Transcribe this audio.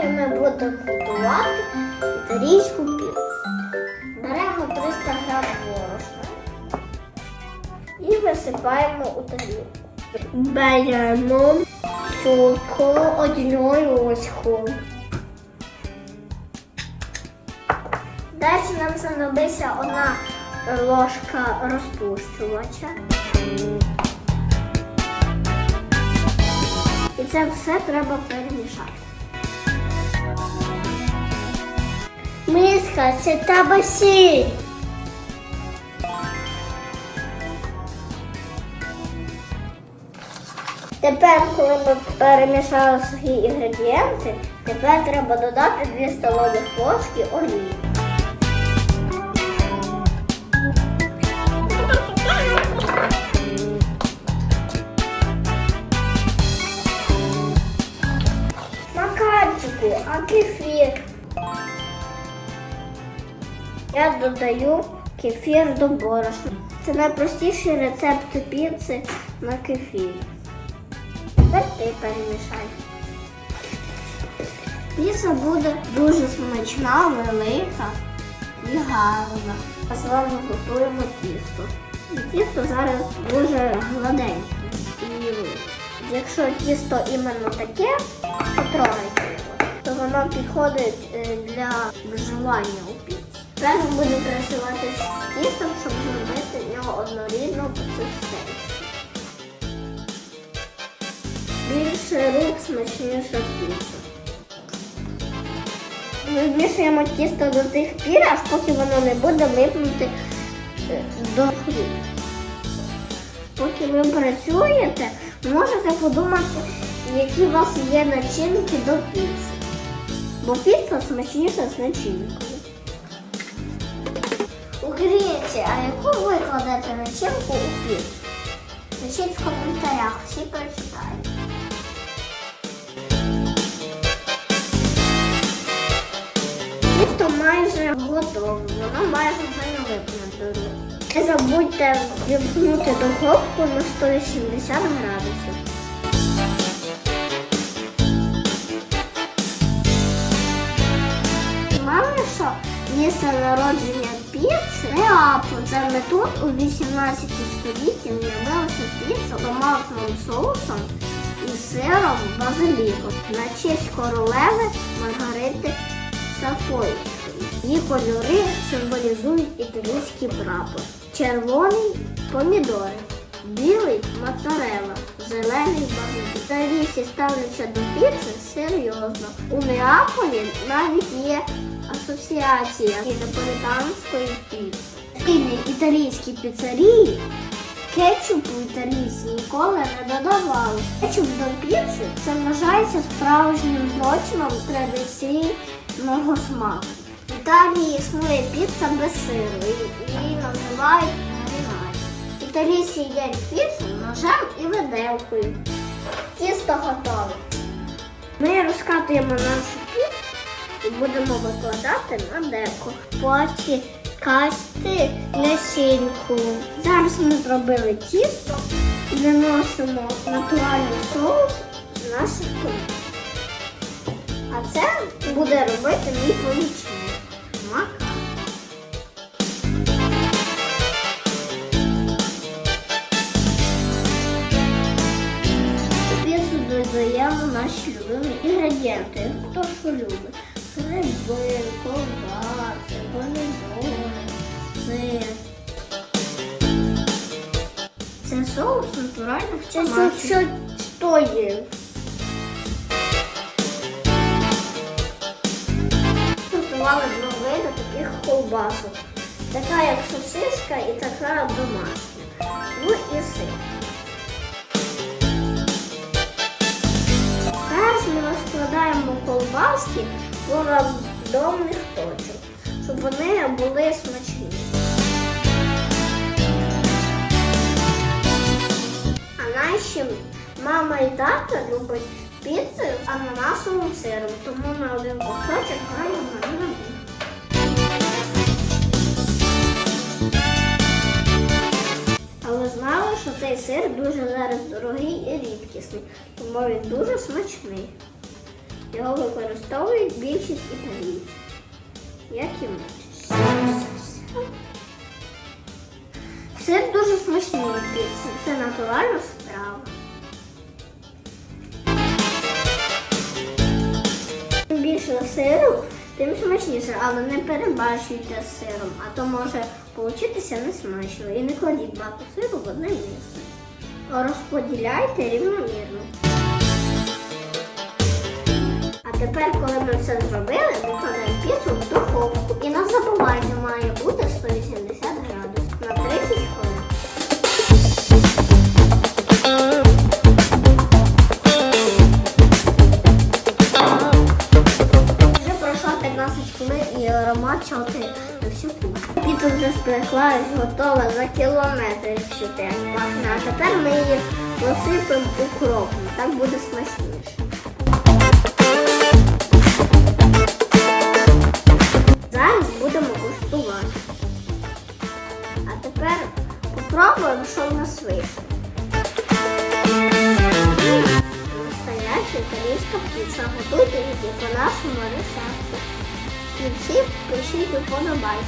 Сьогодні ми будемо готувати італійську піцу. Беремо 300 грам борошна і висипаємо у тарілку. Беремо цукру одною ложкою. Далі нам знадобиться одна ложка розпущувача. І це все треба перемішати. Миска, це треба сіль. Тепер, коли ми перемішали сухі інгредієнти, тепер треба додати 2 столових ложки олії. Макарчику, а кефір. Я додаю кефір до борошна. Це найпростіший рецепт піци на кефірі. Тепер ти перемішай. Піца буде дуже смачна, велика і гарна. А з вами готуємо тісто. І тісто зараз дуже гладеньке. І якщо тісто іменно таке, потрогайте його, то воно підходить е, для вживання у піці. Тепер ми будемо працювати з тістом, щоб зробити нього однорідну консистенцію. Більше рук смачніша піца. Ми вмішуємо тісто до тих пір, аж поки воно не буде липнути е, до хліб. Поки ви працюєте, можете подумати, які у вас є начинки до піци. Бо піца смачніша з начинкою. Українці, а яку ви кладете начинку у піцу? Пишіть в коментарях, всі прочитають. Тісто майже готове, воно майже вже не випнуто. Не забудьте вімкнути духовку на 180 градусів. Мало що місце народження піци Неаполь. Саме тут у 18 столітті з'явилася піца томатним соусом і сиром базиліком на честь королеви Маргарити Сафойської. Її кольори символізують італійський прапор. Червоний помідори, білий моцарелла, зелений базилік. Італійці ставляться до піци серйозно. У Неаполі навіть є асоціація неаполітанської піци. Спільні італійські піцерії кетчупу італійці ніколи не додавали. Кетчуп до піци це вважається справжнім злочином традиційного смаку. В Італії існує піца без сиру, її називають марінаді. Італійці їдять піцу ножем і виделкою. Тісто готове. Ми розкатуємо нашу будемо викладати на деко. Потім касти насінку. Зараз ми зробили тісто наносимо натуральний соус з наших томатів. А це буде робити мій помічник. Мака. У додаємо наші любимі інгредієнти. Хто що любить? Гриби, ковбаси, помідори, сир. Це соус натуральних томатів. Це що стоїть? Готували два види таких ковбасок. Така як сосиска і така домашня. Ну і сир. Зараз ми розкладаємо колбаски по рандомних точок, щоб вони були смачні. А наші мама і тата люблять піцу з ананасовим сиром, тому на один сир дуже зараз дорогий і рідкісний, тому він дуже смачний. Його використовують більшість італійців. Як і ми. Сир дуже смачний. Це натуральна страва. Чим більше сиру, тим смачніше, але не перебачуйте з сиром, а то може получитися несмачно. І не кладіть багато сиру в одне місце. Розподіляйте рівномірно. А тепер, коли ми все зробили, викладаємо піцу в духовку. І не забувайте, має бути 180 на всю кухню. Піца вже спеклась, готова за кілометр, так пахне. А тепер ми її посипемо укропом. Так буде смачніше. Зараз будемо куштувати. А тепер попробуємо, що в нас вийшло. Настояща італійська піца. Готуйте її по нашому рецепту. І всі пишіть уподобайки.